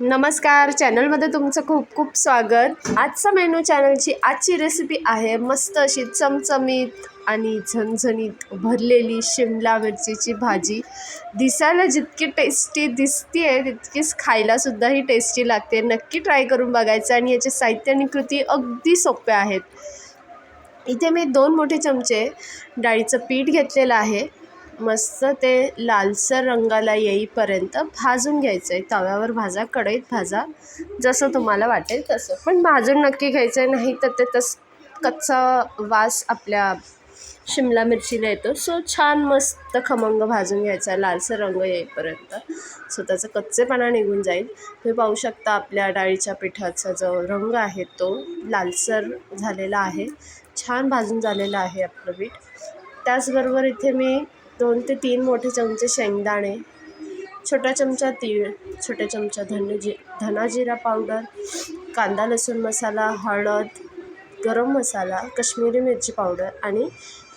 नमस्कार. चॅनलमध्ये तुमचं खूप खूप स्वागत. आजचा मेनू चॅनलची आजची रेसिपी आहे मस्त अशी चमचमीत आणि झणझणीत भरलेली शिमला मिरचीची भाजी. दिसायला जितकी टेस्टी दिसते आहे तितकीच खायलासुद्धा ही टेस्टी लागते. नक्की ट्राय करून बघायचं आणि याचे साहित्य आणि कृती अगदी सोप्या आहेत. इथे मी दोन मोठे चमचे डाळीचं पीठ घेतलेलं आहे. मस्त ते लालसर रंगाला येईपर्यंत भाजून घ्यायचं आहे तव्यावर भाजा कढईत भाजा जसं तुम्हाला वाटेल तसं. पण भाजून नक्की घ्यायचं आहे नाही तर ते तस कच्चा वास आपल्या शिमला मिरचीला येतो. सो छान मस्त खमंग भाजून घ्यायचा आहे लालसर रंग येईपर्यंत. सो त्याचा कच्चेपणा निघून जाईल. तुम्ही पाहू शकता आपल्या डाळीच्या पिठाचा जो रंग आहे तो लालसर झालेला आहे. छान भाजून झालेला आहे आपलं पीठ. त्याचबरोबर इथे मी दोन ते तीन मोठे चमचे शेंगदाणे छोटा चमचा तीळ छोट्या चमचा धन्य जी धना जिरा पावडर कांदा लसूण मसाला हळद गरम मसाला कश्मीरी मिरची पावडर आणि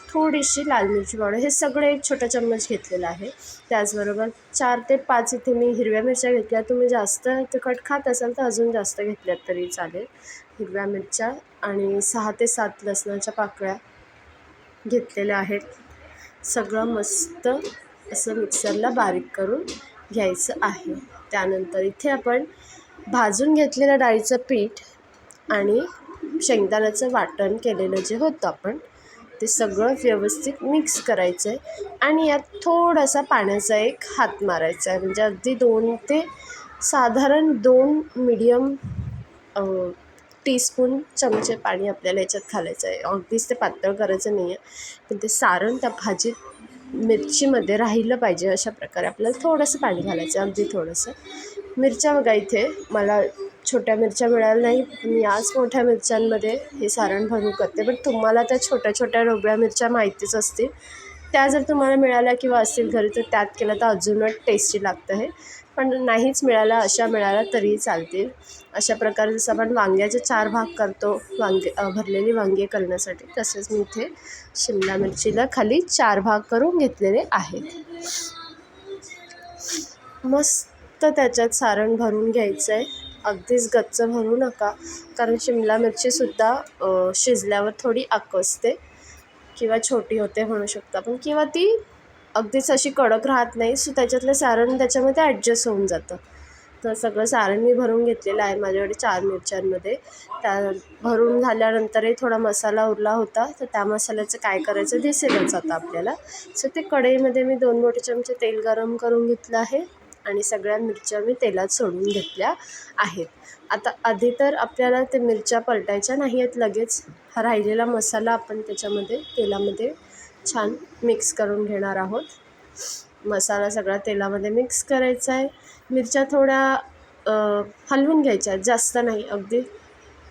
थोडीशी लाल मिरची पावडर. हे सगळे एक छोटा चम्मच घेतलेला आहे. त्याचबरोबर चार ते पाच इथे मी हिरव्या मिरच्या घेतल्या. तुम्ही जास्त तिखट खात असाल तर अजून जास्त घेतल्यात तरी चालेल. हिरव्या मिरच्या आणि सहा ते सात लसणाच्या पाकळ्या घेतलेल्या आहेत. सगळं मस्त असं मिक्सरला बारीक करून घ्यायचं आहे. त्यानंतर इथे आपण भाजून घेतलेलं डाळीचं पीठ आणि शेंगदाण्याचं वाटण केलेलं जे होतं आपण ते सगळं व्यवस्थित मिक्स करायचं आहे आणि यात थोडासा पाण्याचा एक हात मारायचा आहे म्हणजे अगदी दोन ते साधारण दोन मिडियम टीस्पून चमचे पाणी आपल्याला याच्यात घालायचं आहे. अगदीच ते पातळ करायचं नाही आहे पण ते सारण त्या भाजीत मिरचीमध्ये राहिलं पाहिजे अशा प्रकारे. आपल्याला थोडंसं पाणी घालायचं आहे अगदी थोडंसं. मिरच्या बघा इथे. मला छोट्या मिरच्या मिळाल्या नाही मी याच मोठ्या मिरच्यांमध्ये हे सारण भरून करते. पण तुम्हाला त्या छोट्या छोट्या ढोबळ्या मिरच्या माहितीच असतील. त्या जर तुम्हाला मिळाल्या किंवा असतील घरी तर त्यात केलं तर अजूनच टेस्टी लागतं हे. पण नाहीच मिळाल्या अशा मिळाल्या तरीही चालतील. अशा प्रकारे जसं आपण वांग्याचे चार भाग करतो वांगे भरलेली वांगे करण्यासाठी तसेच मी इथे शिमला मिरचीला खाली चार भाग करून घेतलेले आहेत. मस्त त्याच्यात सारण भरून घ्यायचं आहे अगदीच गच्च भरू नका. कारण शिमला मिरचीसुद्धा शिजल्यावर थोडी आकसते. किंवा छोटी होते म्हणू शकतो आपण. किंवा ती अगदीच अशी कडक राहत नाही सो त्याच्यातलं सारण त्याच्यामध्ये ॲडजस्ट होऊन जातं. तर सगळं सारण मी भरून घेतलेलं आहे माझ्याकडे चार मिरच्यांमध्ये. त्या भरून झाल्यानंतरही थोडा मसाला उरला होता तर त्या मसाल्याचं काय करायचं दिसेलच आता आपल्याला. सो ते कढईमध्ये मी दोन मोठे चमचे तेल गरम करून घेतलं आहे. आणि सगळ्या मिरच्या मी तेलात सोडून घेतल्या आहेत. आता आधी तर आपल्याला ते मिरच्या पलटायच्या नाही आहेत लगेच हा राहिलेला मसाला आपण त्याच्यामध्ये तेलामध्ये छान मिक्स करून घेणार आहोत. मसाला सगळा तेलामध्ये मिक्स करायचा आहे. मिरच्या थोड्या हलवून घ्यायच्या जास्त नाही अगदी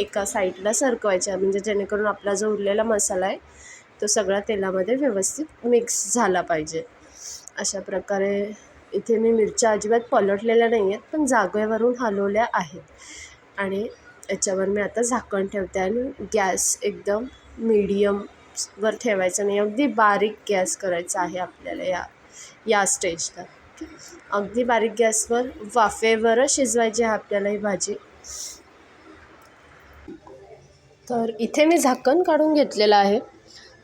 एका साईडला सरकवायच्या म्हणजे जेणेकरून आपला जो उरलेला मसाला आहे तो सगळा तेलामध्ये व्यवस्थित मिक्स झाला पाहिजे. अशा प्रकारे इथे मी मिरच्या अजिबात पलटलेल्या नाही आहेत पण जागेवरून हलवल्या आहेत. आणि याच्यावर मी आता झाकण ठेवते आणि गॅस एकदम मीडियमवर ठेवायचा नाही. अगदी बारीक गॅस करायचा आहे आपल्याला या या स्टेजला अगदी बारीक गॅसवर वाफेवरच शिजवायची आहे आपल्याला ही भाजी. तर इथे मी झाकण काढून घेतलेलं आहे.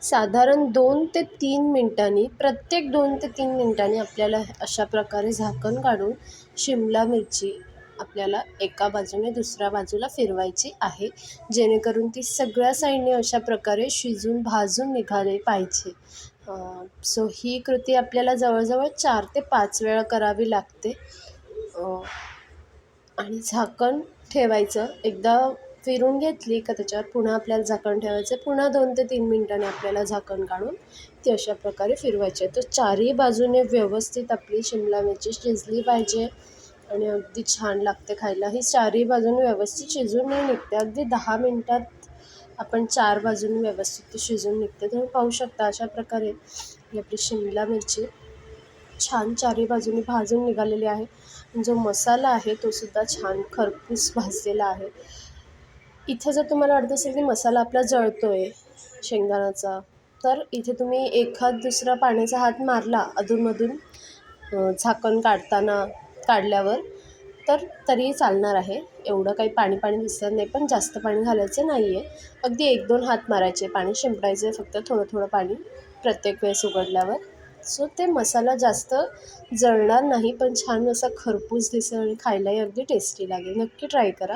साधारण दोन ते तीन मिनटांनी प्रत्येक दोन ते तीन मिनटांनी आपल्याला अशा प्रकारे झाकण काढून शिमला मिरची आपल्याला एका बाजूने दुसऱ्या बाजूला फिरवायची आहे जेणेकरून ती सगळ्या साईडने अशा प्रकारे शिजून भाजून निघाले पाहिजे. सो ही कृती आपल्याला जवळजवळ चार ते पाच वेळा करावी लागते. आणि झाकण ठेवायचं. एकदा फिरून घेतली का त्याच्यावर पुन्हा आपल्याला झाकण ठेवायचं पुन्हा दोन ते तीन मिनटांनी आपल्याला झाकण काढून ती अशा प्रकारे फिरवायची आहे. तर चारही बाजूने व्यवस्थित आपली शिमला मिरची शिजली पाहिजे आणि अगदी छान लागते खायला. ही चारही बाजूने व्यवस्थित शिजून नाही निघते. अगदी दहा मिनटात आपण चार बाजूने व्यवस्थित ती शिजून निघते. तुम्ही पाहू शकता अशा प्रकारे ही आपली शिमला मिरची छान चारही बाजूने भाजून निघालेली आहे. जो मसाला आहे तो सुद्धा छान खरपूस भाजलेला आहे. इथे जर तुम्हाला वाटत असेल की मसाला आपला जळतो आहे शेंगदाण्याचा तर इथे तुम्ही एखाद दुसरा पाण्याचा हात मारला अधूनमधून झाकण काढताना काढल्यावर तर तरीही चालणार आहे. एवढं काही पाणी पाणी दिसत नाही पण जास्त पाणी घालायचं नाही आहे अगदी एक दोन हात मारायचे पाणी शिंपडायचे फक्त थोडं थोडं पाणी प्रत्येक वेळेस उघडल्यावर. सो ते मसाला जास्त जळणार नाही पण छान असा खरपूस दिसेल आणि खायलाही अगदी टेस्टी लागेल. नक्की ट्राय करा.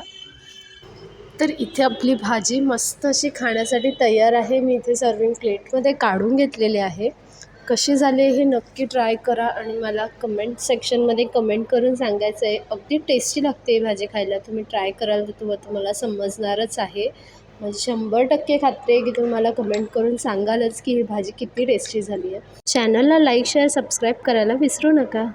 तर इथे आपली भाजी मस्त अशी खाण्यासाठी तयार आहे. मी इथे सर्विंग प्लेटमध्ये काढून घेतलेले आहे. कशी झाले हे नक्की ट्राय करा आणि मला कमेंट सेक्शनमध्ये कमेंट करून सांगायचं आहे. अगदी टेस्टी लागते ही भाजी खायला. तुम्ही ट्राय कराल तर तुम्हाला तुम्हाला समजणारच आहे. म्हणजे शंभर टक्के खात्री आहे की तुम्ही मला कमेंट करून सांगालच की ही भाजी किती टेस्टी झाली आहे. चॅनलला लाईक शेअर सबस्क्राईब करायला विसरू नका.